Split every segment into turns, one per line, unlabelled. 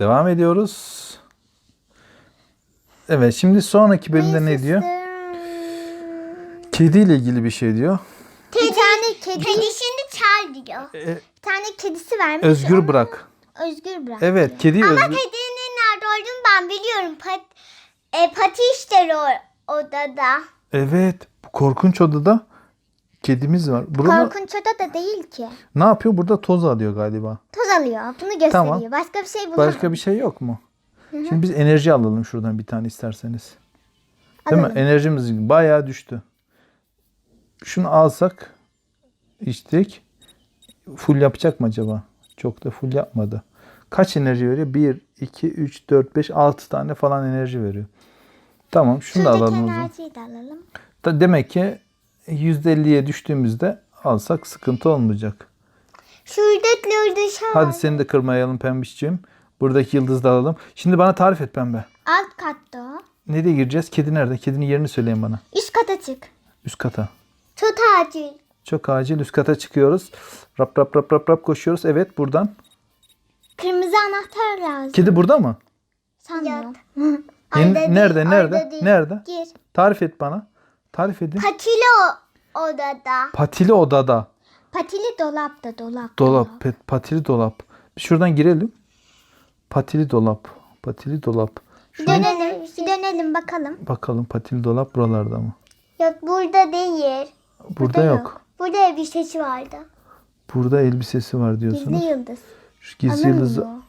Devam ediyoruz. Evet şimdi sonraki bölümde ne diyor? Kedi ile ilgili bir şey diyor.
Bir tane kedi. Kedi şimdi çal diyor.
E,
Bir tane kedisi vermiş.
özgür bırak.
Özgür bırak.
Evet kedi
Ama
özgür.
kedinin nerede olduğunu ben biliyorum. Pat, e, pati işleri o odada.
Evet bu korkunç odada kedimiz var. Buralar
Korkunç oda da değil ki.
ne yapıyor? Burada toz alıyor galiba.
Toz alıyor. Bunu gösteriyor.
Tamam.
Başka bir şey bulamam.
Başka bir şey yok mu? Şimdi biz enerji alalım şuradan bir tane isterseniz. Değil
Alalım.
mi? Enerjimiz bayağı düştü. Şunu alsak içtik. Full yapacak mı acaba? Çok da full yapmadı. Kaç enerji veriyor? 1, 2, 3, 4, 5, 6 tane falan enerji veriyor. Tamam şunu da
Şuradaki
alalım o zaman.
enerjiyi de alalım.
Da demek ki %50'ye düştüğümüzde alsak sıkıntı olmayacak.
Şuradaki dışarı.
Hadi seni de kırmayalım pembişciğim. Buradaki yıldızı da alalım. Şimdi bana tarif et pembe.
Alt katta.
Nereye gireceğiz? Kedi nerede? Kedinin yerini söyleyin bana.
Üst kata çık.
Üst kata.
Tut acil.
Çok acil üst kata çıkıyoruz. Rap rap rap rap rap koşuyoruz. Evet buradan.
Kırmızı anahtar lazım.
Kedi burada mı?
Sanmıyorum.
Yeni- nerede? Nerede? Nerede?
Gir.
Tarif et bana. Tarif edin.
Patili o odada.
Patili odada.
Patili dolapta dolap.
Dolap. Pet, patili dolap. Şuradan girelim. Patili dolap. Patili dolap.
Bir
Şuraya
dönelim, bir dönelim bakalım.
bakalım patili dolap buralarda mı?
Yok burada değil.
Burada yok.
Burada sesi vardı.
Burada elbisesi var diyorsunuz.
Gizli yıldız.
Şu gizli yıldızı
Alınmıyor.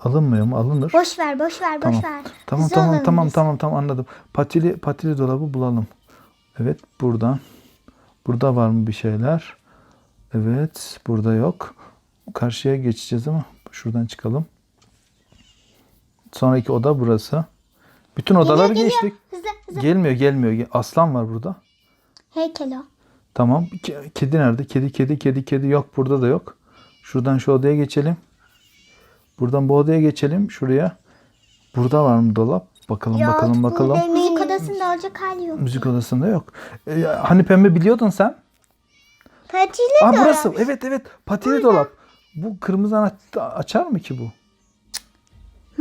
alınmıyor mu? Alınır.
Boş ver, boş ver, boş ver.
Tamam
Hızlı
tamam
olalım
tamam
biz.
tamam tamam anladım. Patili patili dolabı bulalım. Evet buradan. Burada var mı bir şeyler? Evet burada yok. Karşıya geçeceğiz ama şuradan çıkalım. Sonraki oda burası. Bütün odaları
geliyor.
geçtik.
Hızlı, hızlı.
Gelmiyor gelmiyor. Ge- Aslan var burada.
Heykel o.
Tamam. Ke- Kedi nerede? Kedi kedi kedi kedi yok. Burada da yok. Şuradan şu odaya geçelim. Buradan bu odaya geçelim. Şuraya. Burada var mı dolap? Bakalım
Yok,
bakalım bakalım.
Burada olacak hali yok.
Müzik odasında yok. Ee, hani pembe biliyordun sen?
Patili
Aa
dolap.
burası. Evet evet. Patili dolap. Bu kırmızı anahtar açar mı ki bu?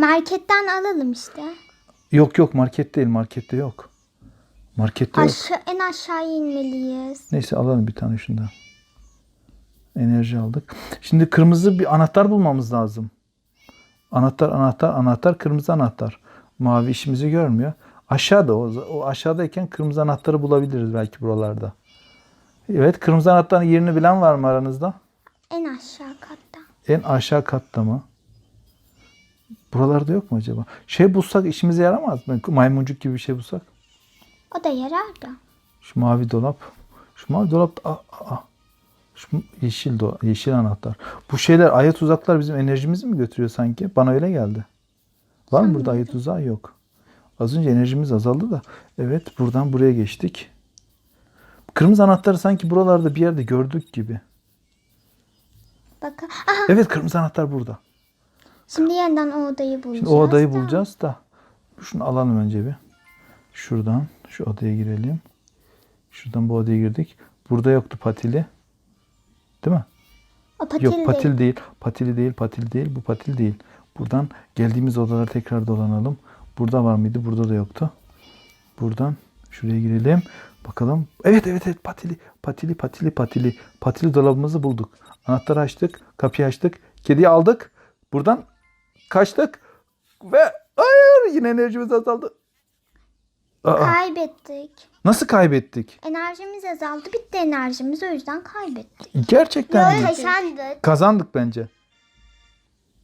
Marketten alalım işte.
Yok yok market değil. Markette yok. Markette yok.
Aşağı, en aşağıya inmeliyiz.
Neyse alalım bir tane şundan. Enerji aldık. Şimdi kırmızı bir anahtar bulmamız lazım. Anahtar, anahtar, anahtar, kırmızı anahtar. Mavi işimizi görmüyor. Aşağıda o, o aşağıdayken kırmızı anahtarı bulabiliriz belki buralarda. Evet, kırmızı anahtarın yerini bilen var mı aranızda?
En aşağı katta.
En aşağı katta mı? Buralarda yok mu acaba? Şey bulsak işimize yaramaz mı? Maymuncuk gibi bir şey bulsak.
O da yarar da.
Şu mavi dolap. Şu mavi dolap. Aa, aa. Şu yeşil do yeşil anahtar. Bu şeyler ayet tuzaklar bizim enerjimizi mi götürüyor sanki? Bana öyle geldi. Var mı burada ayet tuzağı? Yok. Az önce enerjimiz azaldı da. Evet buradan buraya geçtik. Kırmızı anahtarı sanki buralarda bir yerde gördük gibi.
Bakın. Aha,
Evet kırmızı anahtar burada.
şimdi yeniden o odayı bulacağız.
Şimdi o odayı
da.
bulacağız da. Şunu alalım önce bir. Şuradan şu odaya girelim. Şuradan bu odaya girdik. Burada yoktu patili. Değil mi?
O patil
Yok
değil.
patil değil. Patili değil, patil değil. Bu patil değil. Buradan geldiğimiz odalara tekrar dolanalım. Burada var mıydı? Burada da yoktu. Buradan şuraya girelim. Bakalım. Evet evet evet patili. Patili patili patili. Patili dolabımızı bulduk. Anahtarı açtık. Kapıyı açtık. Kediyi aldık. Buradan kaçtık. Ve hayır yine enerjimiz azaldı. Aa,
Kaybettik.
nasıl kaybettik?
Enerjimiz azaldı. Bitti enerjimiz. O yüzden kaybettik.
Gerçekten mi?
Kazandık.
Kazandık bence.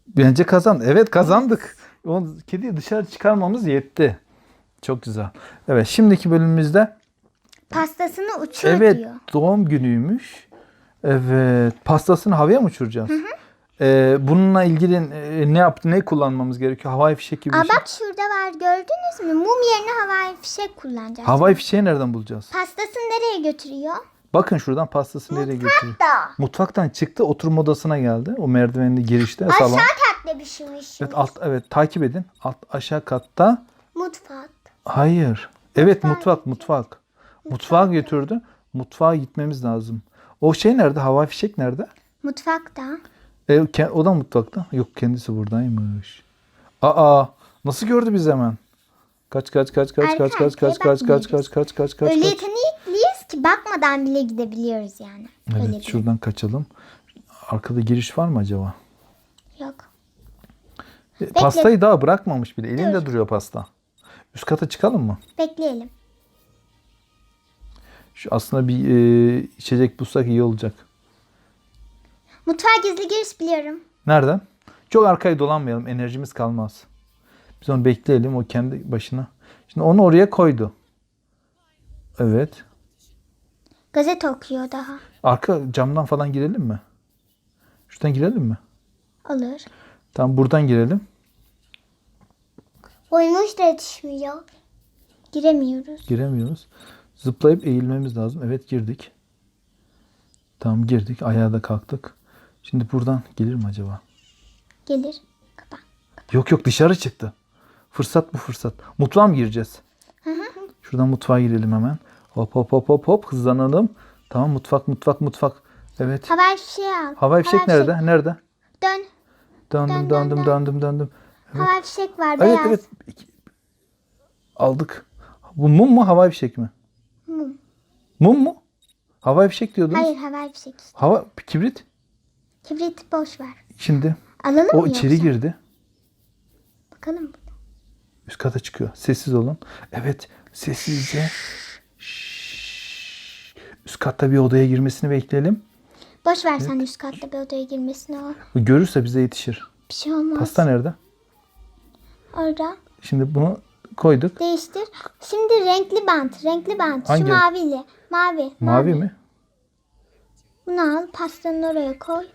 Bence kazan. Evet kazandık. O kediyi dışarı çıkarmamız yetti. Çok güzel. Evet şimdiki bölümümüzde
Pastasını uçur
evet
diyor.
doğum günüymüş. Evet pastasını havaya mı uçuracağız? Ee, bununla ilgili e, ne yaptı ne kullanmamız gerekiyor? Havai fişek gibi bir
Aa,
şey.
bak şurada var gördünüz mü? Mum yerine havai fişek kullanacağız.
Havai fişeği nereden bulacağız?
Pastasını nereye götürüyor?
Bakın şuradan pastası nereye götürüyor?
Da.
Mutfaktan çıktı oturma odasına geldi. O merdivenli girişte salon.
Katta bir şeymiş.
Evet alt evet takip edin. Alt aşağı katta
Mutfak.
Hayır. Evet mutfak mutfak. Mutfağa götürdü. Mutfağa gitmemiz lazım. O şey nerede? Hava fişek nerede?
Mutfakta.
E, o da mutfakta. Yok kendisi buradaymış. Aa nasıl gördü biz hemen? Kaç kaç kaç kaç kaç kaç kaç
arkaya
kaç kaç kaç kaç kaç kaç
Öyle yetenekliyiz ki bakmadan bile gidebiliyoruz yani.
Evet şuradan kaçalım. Arkada giriş var mı acaba?
Yok.
E, Pastayı daha bırakmamış bile. Elinde
Dur.
duruyor pasta. Üst kata çıkalım mı?
Bekleyelim.
Şu aslında bir e, içecek bulsak iyi olacak.
Mutfağa gizli giriş biliyorum.
Nereden? Çok arkaya dolanmayalım. Enerjimiz kalmaz. Biz onu bekleyelim. O kendi başına. Şimdi onu oraya koydu. Evet.
Gazete okuyor daha.
Arka camdan falan girelim mi? Şuradan girelim mi?
Olur.
Tamam buradan girelim.
Oymuş da yetişmiyor. Giremiyoruz.
Giremiyoruz. Zıplayıp eğilmemiz lazım. Evet girdik. Tamam girdik. Ayağa da kalktık. Şimdi buradan gelir mi acaba?
Gelir. Kapa.
Yok yok dışarı çıktı. Fırsat bu fırsat. Mutfağa mı gireceğiz? Şuradan mutfağa girelim hemen. Hop hop hop hop hop hızlanalım. Tamam mutfak mutfak mutfak. Evet.
Havai fişeği al.
Havai fişek nerede? Nerede?
Dön. Dön,
döndüm
dön.
döndüm döndüm.
Havai fişek var
Evet
beyaz.
evet. İki- Aldık. Bu mum mu havai fişek mi?
Mum.
Mum mu? Havai fişek diyordunuz.
Hayır havai fişek.
Hava kibrit.
Kibrit boş ver.
Şimdi
Alalım
o
mı
içeri
yoksa?
girdi.
Bakalım.
Üst kata çıkıyor. Sessiz olun. Evet. Sessizce. Şşş. Üst katta bir odaya girmesini bekleyelim.
Boş ver sen üst katta bir odaya girmesine o.
Görürse bize yetişir.
Bir şey olmaz.
Pasta nerede?
Orada.
Şimdi bunu koyduk.
Değiştir. Şimdi renkli bant. Renkli bant.
Hangi?
Şu maviyle. Mavi.
Mavi mi?
Bunu al. Pastanın oraya koy.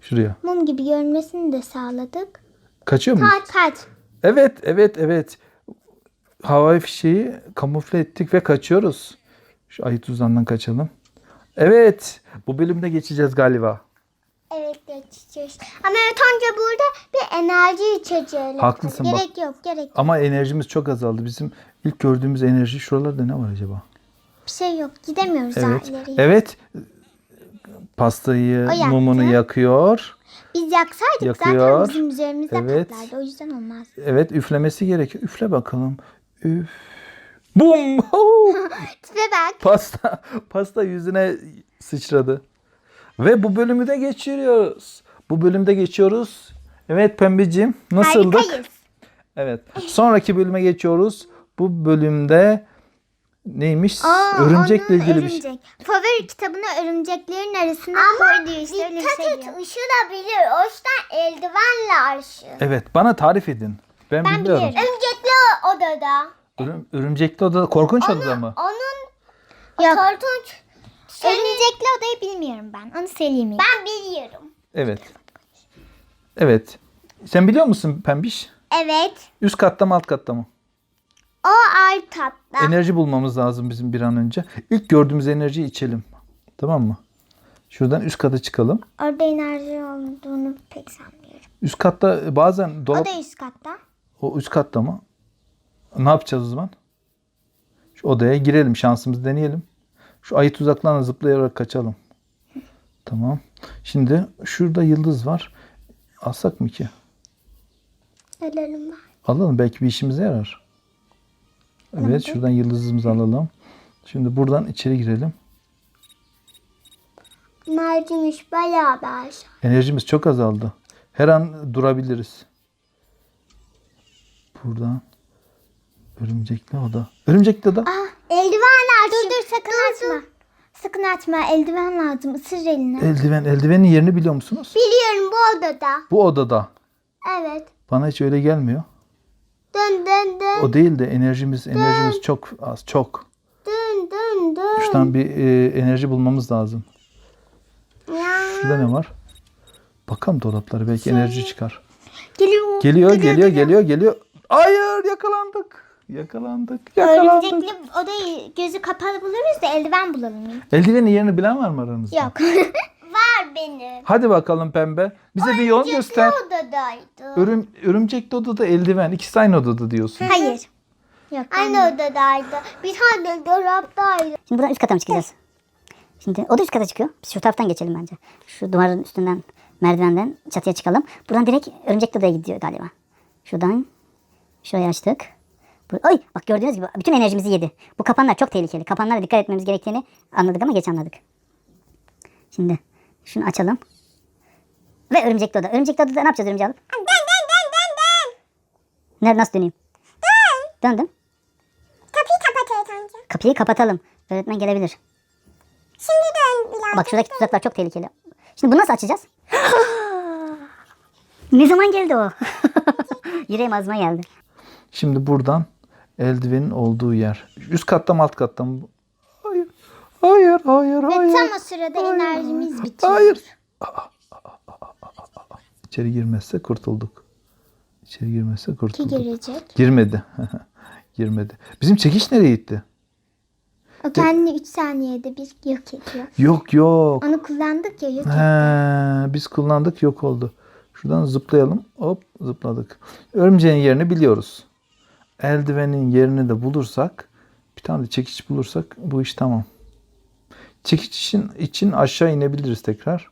Şuraya.
Mum gibi görünmesini de sağladık.
Kaçıyor muyuz?
Kaç kaç.
Evet, evet, evet. Havai fişeği kamufle ettik ve kaçıyoruz. Şu ayı tuzağından kaçalım. Evet. Bu bölümde geçeceğiz galiba.
Evet geçeceğiz. Ama evet önce burada bir enerji içeceği.
Haklısın bak.
Gerek yok gerek.
Ama enerjimiz çok azaldı. Bizim ilk gördüğümüz enerji şuralarda ne var acaba?
Bir şey yok. Gidemiyoruz
Evet.
daha ileriye.
Evet. Pastayı, mumunu yakıyor.
Biz yaksaydık
Yakıyor.
zaten bizim üzerimize
Evet.
patlardı. O yüzden olmaz.
Evet, üflemesi gerekiyor. Üfle bakalım. Üf. Bum!
Tipe bak.
pasta pasta yüzüne sıçradı. Ve bu bölümü de geçiriyoruz. Bu bölümde geçiyoruz. Evet Pembeciğim nasıldık?
Harikayız.
Evet. Sonraki bölüme geçiyoruz. Bu bölümde neymiş?
Aa,
Örümcekle ilgili bir şey.
örümcek. Favori kitabını örümceklerin arasına koy diyor işte öyle bir şey diyor. ışınabilir. O yüzden eldivenle arşı.
Evet, bana tarif edin. Ben,
Ben
bilmiyorum.
biliyorum. Örümcekli odada.
Örüm, örümcekli odada korkunç odada mı?
Onun Yok. korkunç. Örümcekli odayı bilmiyorum ben. Onu söyleyeyim. Ben biliyorum.
Evet. Evet. Sen biliyor musun Pembiş?
Evet.
Üst katta mı alt katta mı?
O alt katta.
Enerji bulmamız lazım bizim bir an önce. İlk gördüğümüz enerjiyi içelim. Tamam mı? Şuradan üst kata çıkalım.
Orada enerji olduğunu pek sanmıyorum.
Üst katta bazen
O
dolap...
da üst katta.
O üst katta mı? Ne yapacağız o zaman? Şu odaya girelim. Şansımızı deneyelim. Şu ayı tuzaklarına zıplayarak kaçalım. Tamam. Şimdi şurada yıldız var. Alsak mı ki?
Var.
Alalım. Belki bir işimize yarar. Evet. Şuradan yıldızımızı alalım. Şimdi buradan içeri girelim.
Enerjimiz bayağı aşağı.
Enerjimiz çok azaldı. Her an durabiliriz. Buradan örümcekli oda. Örümcekli oda.
Ah, eldiven lazım. Dur dur sakın açma. Sakın açma. Eldiven lazım. Isır eline.
Eldiven. Eldivenin yerini biliyor musunuz?
Biliyorum bu odada.
Bu odada.
Evet.
Bana hiç öyle gelmiyor.
Dön dön dön.
O değil de enerjimiz enerjimiz çok az. Çok.
Dön dön dön.
Şuradan bir e, enerji bulmamız lazım.
Ya.
Şurada ne var? Bakalım dolaplara belki enerji çıkar.
Geliyor.
Geliyor, geliyor, geliyor, geliyor. Hayır, yakalandık. Yakalandık, yakalandık.
Örümcekli odayı gözü kapalı buluruz da eldiven bulalım.
Eldivenin yerini bilen var mı aranızda?
Yok. Var benim.
Hadi bakalım pembe. Bize bir yol göster.
odadaydı.
Örüm, örümcekli odada eldiven. İkisi aynı odada diyorsun.
Hayır. Yok. Aynı odadaydı. Bir tane dolaptaydı.
Şimdi buradan üst kata mı çıkacağız? Şimdi o da üst kata çıkıyor. Biz şu taraftan geçelim bence. Şu duvarın üstünden merdivenden çatıya çıkalım. Buradan direkt örümcekli odaya gidiyor galiba. Şuradan Şurayı açtık. Ay bak gördüğünüz gibi bütün enerjimizi yedi. Bu kapanlar çok tehlikeli. Kapanlara dikkat etmemiz gerektiğini anladık ama geç anladık. Şimdi şunu açalım. Ve örümcekli oda. Örümcekli odada ne yapacağız örümceği alıp?
Dön dön dön dön dön.
Nerede nasıl döneyim?
Dön.
Döndüm.
Kapıyı kapat evet amca.
Kapıyı kapatalım. Öğretmen gelebilir.
Şimdi dön biraz.
Bak şuradaki tuzaklar çok tehlikeli. Şimdi bunu nasıl açacağız? ne zaman geldi o? Yüreğim ağzıma geldi.
Şimdi buradan eldivenin olduğu yer. Üst katta mı alt katta mı? Hayır. Hayır, hayır,
Ve
hayır.
tam o sırada enerjimiz bitiyor.
Hayır. Aa, aa, aa, aa, aa, aa. İçeri girmezse kurtulduk. İçeri girmezse
Ki
kurtulduk.
girecek.
Girmedi. Girmedi. Bizim çekiş nereye gitti?
O kendini 3 saniyede bir yok ediyor.
Yok yok.
Onu kullandık ya yok.
He, biz kullandık yok oldu. Şuradan zıplayalım. Hop zıpladık. Örümceğin yerini biliyoruz. Eldivenin yerini de bulursak bir tane de çekiç bulursak bu iş tamam. Çekiç için, için aşağı inebiliriz tekrar.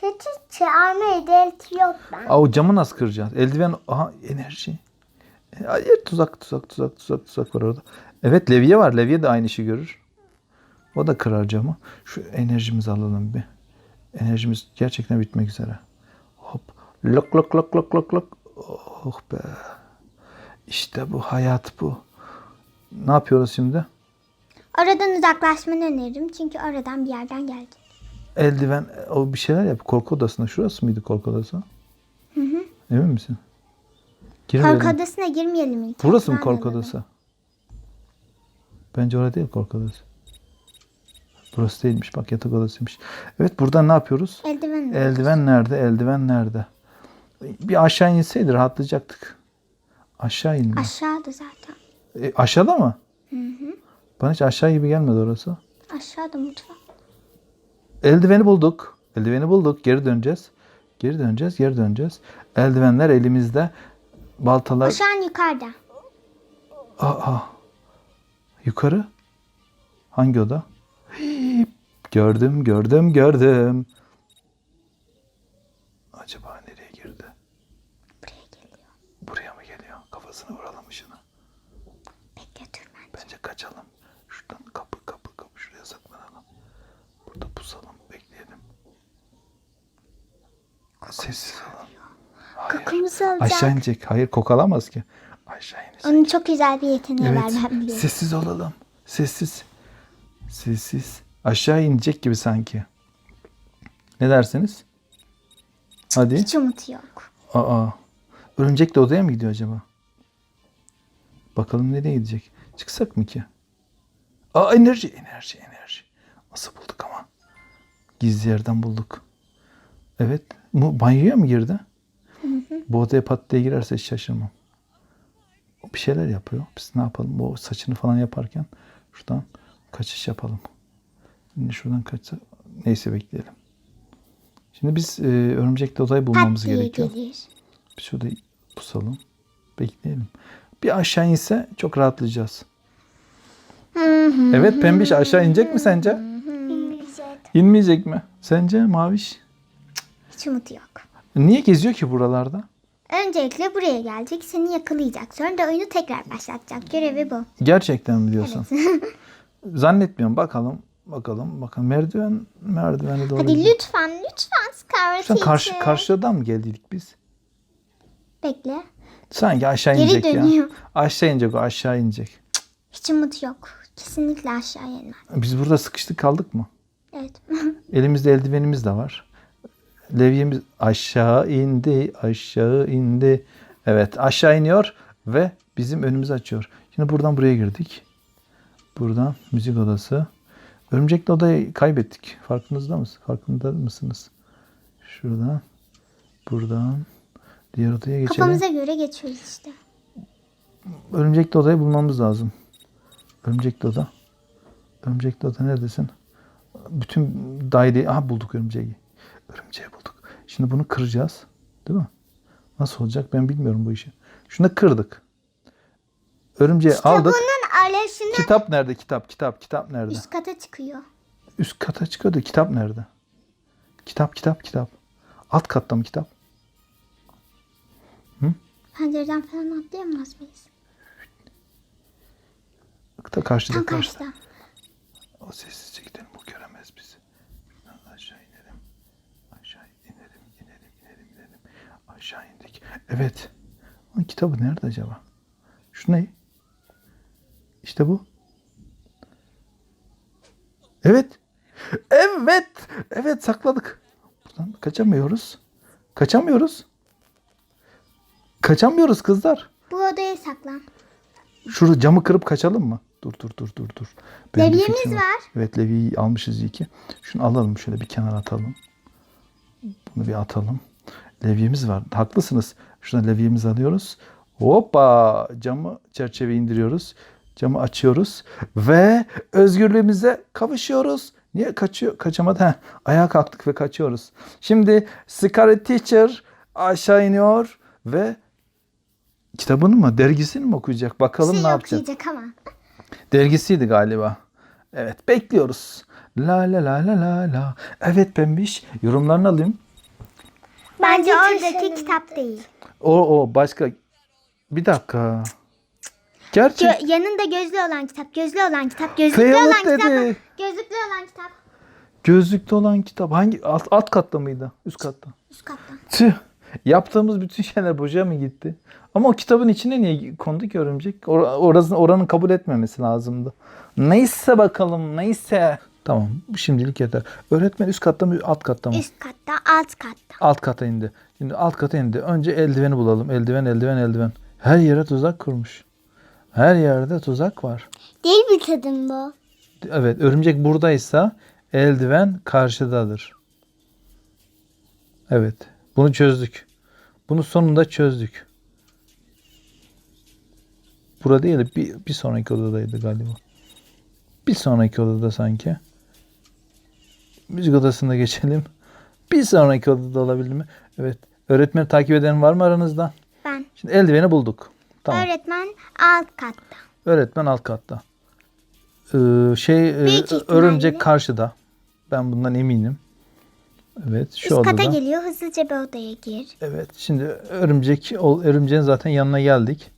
Kötü çağırma delti yok ben.
Aa, o camı nasıl kıracağız? Eldiven aha enerji. Hayır tuzak tuzak tuzak tuzak tuzak var orada. Evet levye var. Levye de aynı işi görür. O da kırar camı. Şu enerjimizi alalım bir. Enerjimiz gerçekten bitmek üzere. Hop. Lok lok lok lok lok lok. Oh be. İşte bu hayat bu. Ne yapıyoruz şimdi?
Oradan uzaklaşmanı öneririm. Çünkü oradan bir yerden geldi.
Eldiven o bir şeyler yap. Korku odasında. Şurası mıydı korku odası? Hı hı. Emin misin? Girmeyelim.
Korku odasına girmeyelim ilk.
Burası mı korku odası? Bence orada değil korku odası. Burası değilmiş. Bak yatak odasıymış. Evet buradan ne yapıyoruz?
Eldiven.
Eldiven nerede? Eldiven nerede? Bir aşağı inseydi rahatlayacaktık. Aşağı inme.
Aşağıda zaten.
E, aşağıda mı? Bana hiç aşağı gibi gelmedi orası.
Aşağıda mutfak.
Eldiveni bulduk. Eldiveni bulduk. Geri döneceğiz. Geri döneceğiz. Geri döneceğiz. Eldivenler elimizde. Baltalar.
O şu an yukarıda.
Aa, yukarı. Hangi oda? Hii, gördüm, gördüm, gördüm. Acaba nereye girdi?
Buraya geliyor.
Buraya mı geliyor? Kafasını vuralım ışını.
Bekle dur ben.
Bence kaçalım. Şuradan kapı kapı kapı şuraya saklanalım. Burada pusalım, bekleyelim. Sessiz olun. Hayır.
Kokumuzu alacak.
Aşağı inecek. Hayır kokalamaz ki. Aşağı inecek.
Onun çok güzel bir yeteneği var
Evet.
ben biliyorum.
Sessiz olalım. Sessiz. Sessiz. Aşağı inecek gibi sanki. Ne dersiniz? Hadi.
Hiç umutu yok.
Aa. Örümcek de odaya mı gidiyor acaba? Bakalım nereye gidecek? Çıksak mı ki? Aa enerji, enerji, enerji. Nasıl bulduk ama? Gizli yerden bulduk. Evet. Bu banyoya mı girdi? Bu odaya pat diye girerse hiç şaşırmam. O bir şeyler yapıyor. Biz ne yapalım? O saçını falan yaparken şuradan kaçış yapalım. Şimdi şuradan kaçsa neyse bekleyelim. Şimdi biz e, örümcekli odayı bulmamız
Pat
gerekiyor.
gelir.
Bir şurada pusalım. Bekleyelim. Bir aşağı inse çok rahatlayacağız. Evet pembiş aşağı inecek mi sence? İnmeyecek mi? Sence maviş?
Hiç umutu yok.
Niye geziyor ki buralarda?
Öncelikle buraya gelecek, seni yakalayacak. Sonra da oyunu tekrar başlatacak. Görevi bu.
Gerçekten mi diyorsun? Zannetmiyorum. Bakalım. Bakalım. Bakalım. Merdiven merdivene doğru.
Hadi
gidiyor.
lütfen, lütfen Scarlet
Şu an karşı, karşıdan mı geldiydik biz?
Bekle.
Sanki aşağı
Geri
inecek ya.
dönüyor.
Aşağı inecek o aşağı inecek.
Hiç umut yok. Kesinlikle aşağıya inmez.
Biz burada sıkıştık kaldık mı?
Evet.
Elimizde eldivenimiz de var. Levyemiz aşağı indi, aşağı indi. Evet aşağı iniyor ve bizim önümüzü açıyor. Şimdi buradan buraya girdik. Buradan müzik odası. Örümcekli odayı kaybettik. Farkınızda mısınız? Farkında mısınız? Şuradan, buradan diğer odaya geçelim.
Kafamıza göre geçiyoruz işte.
Örümcekli odayı bulmamız lazım. Örümcekli oda. Örümcekli oda neredesin? Bütün daireyi... Aha bulduk örümceği. Örümceği bulduk. Şimdi bunu kıracağız. Değil mi? Nasıl olacak ben bilmiyorum bu işi. Şunu kırdık. Örümceği aldık.
Bunun ailesini
Kitap nerede? Kitap, kitap, kitap nerede?
üst kata çıkıyor.
Üst kata çıkıyordu. Kitap nerede? Kitap, kitap, kitap. Alt katta mı kitap?
Pencereden falan atlayamaz mıyız?
Da karşıda
Tam
karşıda.
karşıda.
O sessizce gidelim. Bu göremez bizi. Aşağı inelim. Aşağı inelim, inelim, inelim, inelim. Aşağı indik. Evet. Onun kitabı nerede acaba? Şu ne? İşte bu. Evet. Evet. Evet sakladık. Buradan kaçamıyoruz. Kaçamıyoruz. Kaçamıyoruz kızlar.
Bu odaya saklan.
Şurada camı kırıp kaçalım mı? Dur dur dur dur dur. Benim bir
Levyemiz
fikrim
var.
Evet levyeyi almışız iyi ki. Şunu alalım şöyle bir kenara atalım. Bunu bir atalım. Levyemiz var. Haklısınız. Şuradan levyemizi alıyoruz. Hoppa! Camı çerçeve indiriyoruz. Camı açıyoruz ve özgürlüğümüze kavuşuyoruz. Niye kaçıyor? Kaçamadı. Heh, ayağa kalktık ve kaçıyoruz. Şimdi Scarlet Teacher aşağı iniyor ve kitabını mı, dergisini mi okuyacak? Bakalım
şey
ne yapacak.
ama.
Dergisiydi galiba. Evet bekliyoruz. La la la la la la. Evet pembiş. Yorumlarını alayım.
Bence oradaki kitap değil.
O o başka. Bir dakika. Gerçek.
Gö- yanında gözlü olan kitap, gözlü olan kitap, gözlüklü
Failed
olan kitap.
dedi.
Gözlüklü olan kitap.
Gözlükte olan kitap. Hangi alt, alt katta mıydı? Üst katta.
Üst katta.
Tüh. Yaptığımız bütün şeyler boşa mı gitti? Ama o kitabın içine niye kondu ki örümcek? Or- orasını, oranın kabul etmemesi lazımdı. Neyse bakalım neyse. Tamam şimdilik yeter. Öğretmen üst katta mı alt katta mı?
Üst katta, alt katta.
Alt kata indi. Şimdi alt kata indi. Önce eldiveni bulalım. Eldiven, eldiven, eldiven. Her yere tuzak kurmuş. Her yerde tuzak var.
Değil bir kadın bu.
Evet, örümcek buradaysa eldiven karşıdadır. Evet, bunu çözdük. Bunu sonunda çözdük. Burada değil, de bir, bir sonraki odadaydı galiba. Bir sonraki odada sanki. Müzik odasında geçelim. Bir sonraki odada olabilir mi? Evet. Öğretmeni takip eden var mı aranızda?
Ben.
Şimdi eldiveni bulduk. Tamam.
Öğretmen alt katta.
Öğretmen alt katta. Ee, şey e, örümcek karşıda. Ben bundan eminim. Evet şu
Üst
odada.
kata geliyor. Hızlıca bir odaya gir.
Evet şimdi örümcek ol- örümceğin zaten yanına geldik.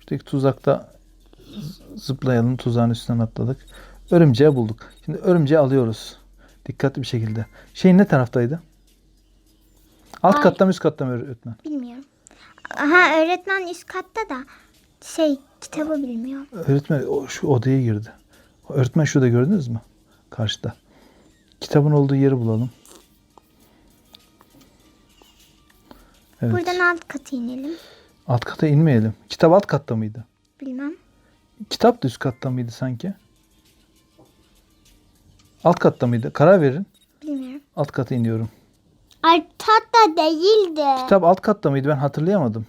Şuradaki tuzakta z- zıplayalım tuzağın üstünden atladık. Örümceği bulduk. Şimdi örümceği alıyoruz. Dikkatli bir şekilde. Şey ne taraftaydı? Alt
Ay.
katta mı üst katta mı öğretmen?
Bilmiyorum. Aha öğretmen üst katta da şey kitabı bilmiyor.
Öğretmen o, şu odaya girdi. Öğretmen şurada gördünüz mü? Karşıda. Kitabın olduğu yeri bulalım. Evet.
Buradan alt kata inelim.
Alt kata inmeyelim. Kitap alt katta mıydı?
Bilmem.
Kitap da üst katta mıydı sanki? Alt katta mıydı? Karar verin.
Bilmiyorum.
Alt kata iniyorum.
Alt katta değildi.
Kitap alt katta mıydı? Ben hatırlayamadım.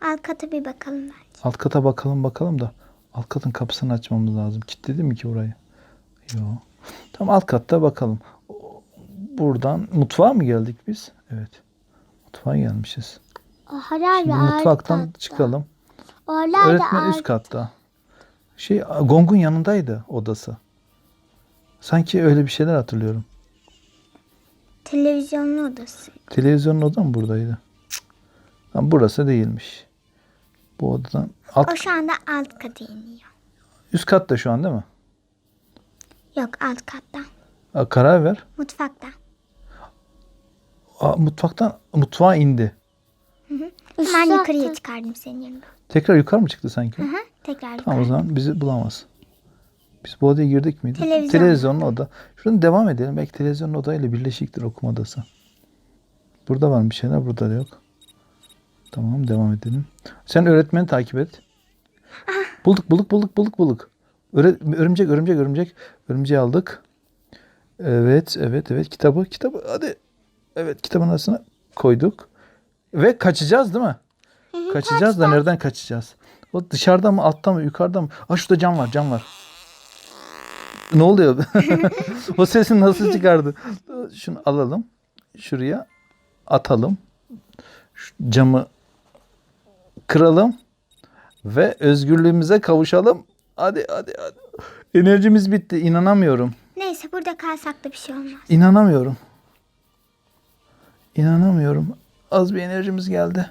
Alt kata bir bakalım bence.
Alt kata bakalım bakalım da. Alt katın kapısını açmamız lazım. Kilitledi mi ki orayı? Yok. Tamam alt katta bakalım. Buradan mutfağa mı geldik biz? Evet. Mutfağa gelmişiz.
Oralarda
Şimdi mutfaktan çıkalım.
Oralarda
Öğretmen üst katta. Şey Gong'un yanındaydı odası. Sanki öyle bir şeyler hatırlıyorum.
Televizyonlu odası.
Televizyonun oda mı buradaydı? Ama burası değilmiş. Bu odadan alt
O şu anda alt kata iniyor.
üst katta şu an değil mi?
Yok alt katta.
Aa, karar ver.
Mutfakta.
Aa, mutfaktan mutfağa indi.
Ben yukarıya çıkardım senin yerine.
Tekrar yukarı mı çıktı sanki?
Hı hı. Tekrar yukarı.
Tamam o zaman bizi bulamaz. Biz bu odaya girdik miydi?
Televizyon.
Televizyonun oda. Şuradan devam edelim. Belki televizyonun odayla birleşiktir okuma odası. Burada var bir şeyler, burada da yok. Tamam devam edelim. Sen öğretmeni takip et. Bulduk bulduk bulduk bulduk bulduk. Öre- örümcek örümcek örümcek. Örümceği aldık. Evet evet evet kitabı kitabı hadi. Evet kitabın arasına koyduk. Ve kaçacağız değil mi? Kaçacağız da nereden kaçacağız? O dışarıda mı altta mı yukarıda mı? Aa şurada cam var cam var. Ne oluyor? o sesi nasıl çıkardı? Şunu alalım. Şuraya atalım. Şu camı kıralım. Ve özgürlüğümüze kavuşalım. Hadi hadi hadi. Enerjimiz bitti. İnanamıyorum.
Neyse burada kalsak da bir şey olmaz.
İnanamıyorum. İnanamıyorum. Az bir enerjimiz geldi.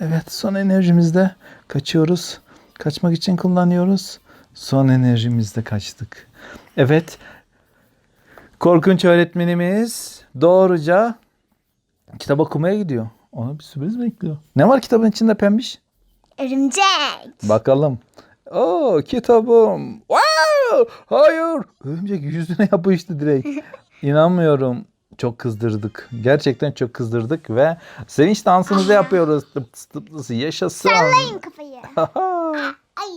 Evet son enerjimizde kaçıyoruz. Kaçmak için kullanıyoruz. Son enerjimizde kaçtık. Evet. Korkunç öğretmenimiz doğruca kitap okumaya gidiyor. Ona bir sürpriz bekliyor. Ne var kitabın içinde pembiş?
Örümcek.
Bakalım. Oo kitabım. Wow! Hayır. Örümcek yüzüne yapıştı direkt. İnanmıyorum. Çok kızdırdık. Gerçekten çok kızdırdık ve sevinç dansımızı yapıyoruz. Tıp tıp tıp yaşasın.
Sallayın kafayı. Ay.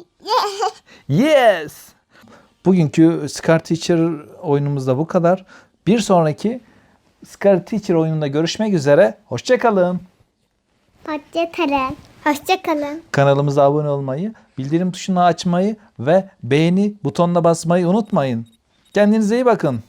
yes. Bugünkü Scar Teacher oyunumuz da bu kadar. Bir sonraki Scar Teacher oyununda görüşmek üzere. Hoşçakalın.
Hoşça kalın. Hoşça kalın.
Kanalımıza abone olmayı, bildirim tuşunu açmayı ve beğeni butonuna basmayı unutmayın. Kendinize iyi bakın.